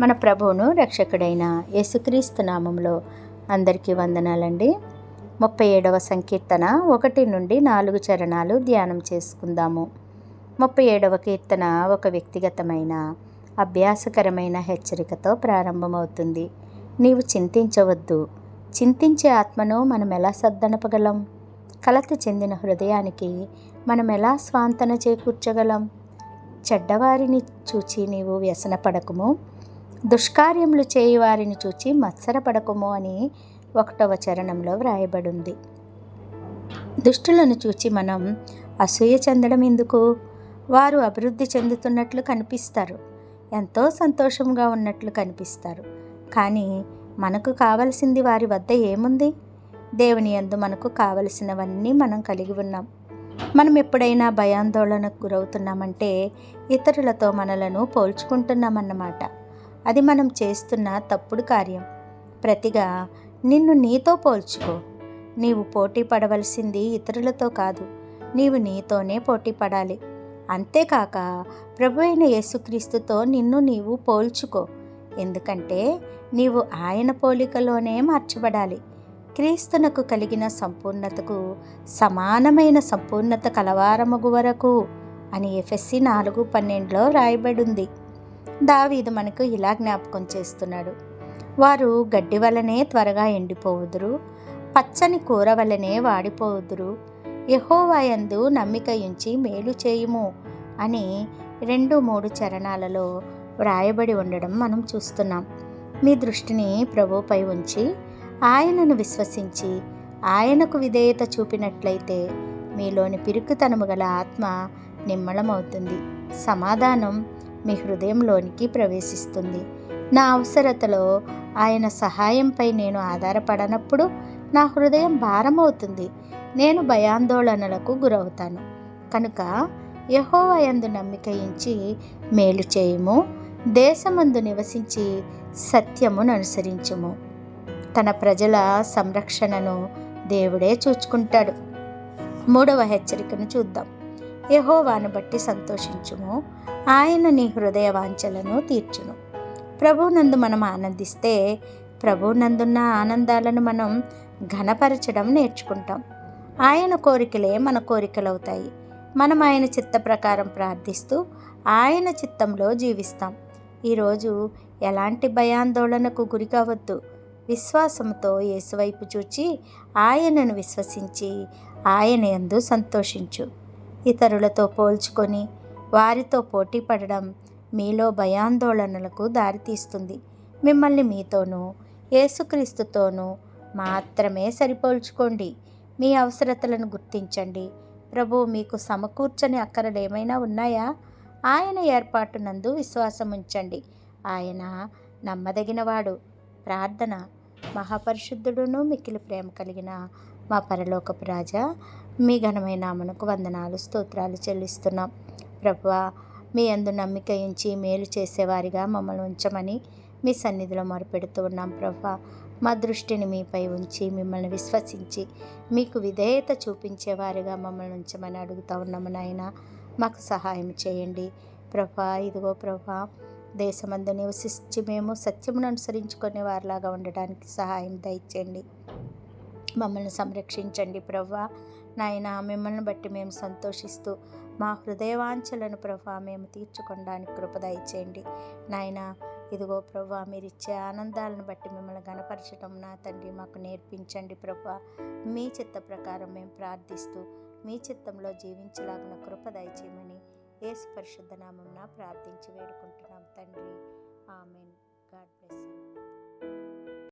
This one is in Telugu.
మన ప్రభువును రక్షకుడైన యేసుక్రీస్తు నామంలో అందరికీ వందనాలండి. ముప్పై ఏడవ సంకీర్తన ఒకటి నుండి నాలుగు చరణాలు ధ్యానం చేసుకుందాము. ముప్పై ఏడవ కీర్తన ఒక వ్యక్తిగతమైన అభ్యాసకరమైన హెచ్చరికతో ప్రారంభమవుతుంది. నీవు చింతించవద్దు. చింతించే ఆత్మను మనం ఎలా సద్దనపగలం కలత చెందిన హృదయానికి మనం ఎలా స్వాంతన చేకూర్చగలం? చెడ్డవారిని చూచి నీవు వ్యసనపడకము? దుష్కార్యములు చేయువారిని చూచి మత్సరపడకము అని ఒకటవ చరణంలో వ్రాయబడింది. దుష్టులను చూచి మనం అసూయ చెందడం ఎందుకు? వారు అభివృద్ధి చెందుతున్నట్లు కనిపిస్తారు. ఎంతో సంతోషంగా ఉన్నట్లు కనిపిస్తారు. కానీ మనకు కావలసింది వారి వద్ద ఏముంది? దేవుని యందు మనకు కావలసినవన్నీ మనం కలిగి ఉన్నాం. మనం ఎప్పుడైనా భయాందోళనకు గురవుతున్నామంటే ఇతరులతో మనలను పోల్చుకుంటున్నామన్నమాట. అది మనం చేస్తున్న తప్పుడు కార్యం. ప్రతిగా నిన్ను నీతో పోల్చుకో. నీవు పోటీ పడవలసింది ఇతరులతో కాదు నీవు నీతోనే పోటీ పడాలి. అంతేకాక ప్రభు అయిన యేసుక్రీస్తుతో నిన్ను నీవు పోల్చుకో. ఎందుకంటే నీవు ఆయన పోలికలోనే మార్చబడాలి. క్రీస్తునకు కలిగిన సంపూర్ణతకు సమానమైన సంపూర్ణత కలవారమగు వరకు అని ఎఫ్ఎస్సి నాలుగు పన్నెండులో రాయబడింది. దావీదు మనకు ఇలా జ్ఞాపకం చేస్తున్నాడు. వారు గడ్డి వలనే త్వరగా ఎండిపోవుదురు పచ్చని కూర వలనే వాడిపోవుదురు. యహోవాయందు నమ్మిక ఉంచి మేలు చేయుము అని రెండు మూడు చరణాలలో వ్రాయబడి ఉండడం మనం చూస్తున్నాం. మీ దృష్టిని ప్రభుపై ఉంచి ఆయనను విశ్వసించి ఆయనకు విధేయత చూపినట్లయితే మీలోని పిరుకుతనము గల ఆత్మ నిమ్మళమవుతుంది సమాధానం మీ హృదయంలోనికి ప్రవేశిస్తుంది. నా అవసరతలో ఆయన సహాయంపై నేను ఆధారపడనప్పుడు నా హృదయం భారమవుతుంది. నేను భయాందోళనలకు గురవుతాను. కనుక యహోవయందు నమ్మిక ఉంచి మేలు చేయము. దేశమందు నివసించి సత్యమును అనుసరించుము. తన ప్రజల సంరక్షణను దేవుడే చూచుకుంటాడు. మూడవ హెచ్చరికను చూద్దాం. యహోవాను బట్టి సంతోషించుము. ఆయన నీ హృదయ వాంఛలను తీర్చును. ప్రభునందు మనం ఆనందిస్తే ప్రభునందున్న ఆనందాలను మనం ఘనపరచడం నేర్చుకుంటాం. ఆయన కోరికలే మన కోరికలవుతాయి. మనం ఆయన చిత్త ప్రకారం ప్రార్థిస్తూ ఆయన చిత్తంలో జీవిస్తాం. ఈరోజు ఎలాంటి భయాందోళనకు గురి కావద్దు. విశ్వాసంతో యేసువైపు చూచి ఆయనను విశ్వసించి ఆయన ఎందు సంతోషించు. ఇతరులతో పోల్చుకొని వారితో పోటీ పడడం మీలో భయాందోళనలకు దారితీస్తుంది. మిమ్మల్ని మీతోనూ యేసుక్రీస్తుతోనూ మాత్రమే సరిపోల్చుకోండి. మీ అవసరతలను గుర్తించండి. ప్రభు మీకు సమకూర్చని అక్కరలు ఏమైనా ఉన్నాయా? ఆయన ఏర్పాటునందు విశ్వాసం ఉంచండి. ఆయన నమ్మదగినవాడు. ప్రార్థన. మహాపరిశుద్ధుడును మిక్కిలి ప్రేమ కలిగిన మా పరలోకపు రాజా మీ ఘనమైన నామనకు వందనాలు స్తోత్రాలు చెల్లిస్తున్నాం. ప్రభువా మీ అందు నమ్మిక ఉంచి మేలు చేసేవారిగా మమ్మల్ని ఉంచమని మీ సన్నిధిలో మొరపెడుతూ ఉన్నాం ప్రభా మా దృష్టిని మీపై ఉంచి మిమ్మల్ని విశ్వసించి మీకు విధేయత చూపించేవారిగా మమ్మల్ని ఉంచమని అడుగుతా ఉన్నాము నాయన. మాకు సహాయం చేయండి. ప్రభా ఇదిగో ప్రభా దేశమందు నివసించి మేము సత్యమును అనుసరించుకునే వారిలాగా ఉండడానికి సహాయం దయచేయండి. మమ్మల్ని సంరక్షించండి ప్రవ్వా నాయన మిమ్మల్ని బట్టి మేము సంతోషిస్తూ మా హృదయవాంఛలను ప్రభా మేము తీర్చుకోవడానికి కృపదాయి చేయండి నాయన ఇదిగో ప్రభా మీరిచ్చే ఆనందాలను బట్టి మిమ్మల్ని గణపరచడం నా తండ్రి మాకు నేర్పించండి ప్రభా. మీ చిత్త ప్రకారం మేము ప్రార్థిస్తూ మీ చిత్తంలో జీవించలాగిన కృపదాయి చేయమని ఏసు పరిశుద్ధ నామం ప్రార్థించి వేడుకుంటున్నాం తండ్రి. ఆమెన్. God bless you.